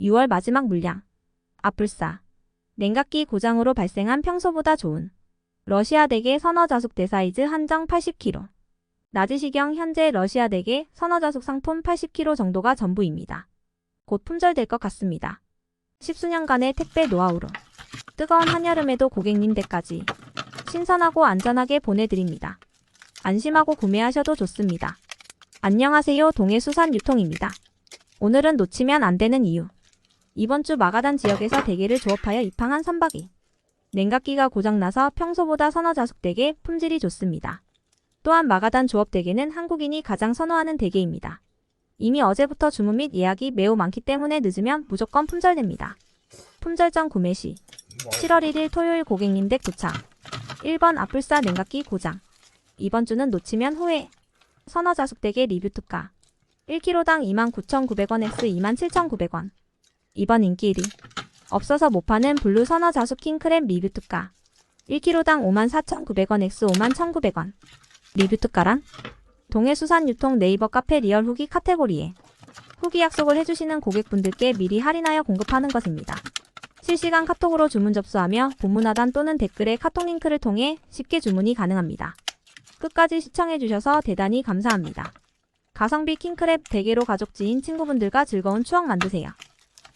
6월 마지막 물량. 아뿔싸. 냉각기 고장으로 발생한 평소보다 좋은 러시아 댁의 선어 자숙 대사이즈 한정 80kg. 낮으시경 현재 러시아 댁의 선어 자숙 상품 80kg 정도가 전부입니다. 곧 품절될 것 같습니다. 십수년간의 택배 노하우로 뜨거운 한여름에도 고객님 댁까지 신선하고 안전하게 보내드립니다. 안심하고 구매하셔도 좋습니다. 안녕하세요. 동해수산 유통입니다. 오늘은 놓치면 안 되는 이유. 이번 주 마가단 지역에서 대게를 조업하여 입항한 선박이 냉각기가 고장나서 평소보다 선어 자숙 대게 품질이 좋습니다. 또한 마가단 조업 대게는 한국인이 가장 선호하는 대게입니다. 이미 어제부터 주문 및 예약이 매우 많기 때문에 늦으면 무조건 품절됩니다. 품절 전 구매 시 7월 1일 토요일 고객님 댁 도착 1번 아뿔싸 냉각기 고장 2번 주는 놓치면 후회 선어 자숙대게 리뷰 특가 1kg당 29,900원 X 27,900원 2번 인기 1위 없어서 못 파는 블루 선어자숙 킹크랩 리뷰 특가 1kg당 54,900원 X 51,900원 리뷰 특가란 동해수산 유통 네이버 카페 리얼 후기 카테고리에 후기 약속을 해주시는 고객분들께 미리 할인하여 공급하는 것입니다. 실시간 카톡으로 주문 접수하며 본문 하단 또는 댓글에 카톡 링크를 통해 쉽게 주문이 가능합니다. 끝까지 시청해주셔서 대단히 감사합니다. 가성비 킹크랩 대게로 가족 지인 친구분들과 즐거운 추억 만드세요.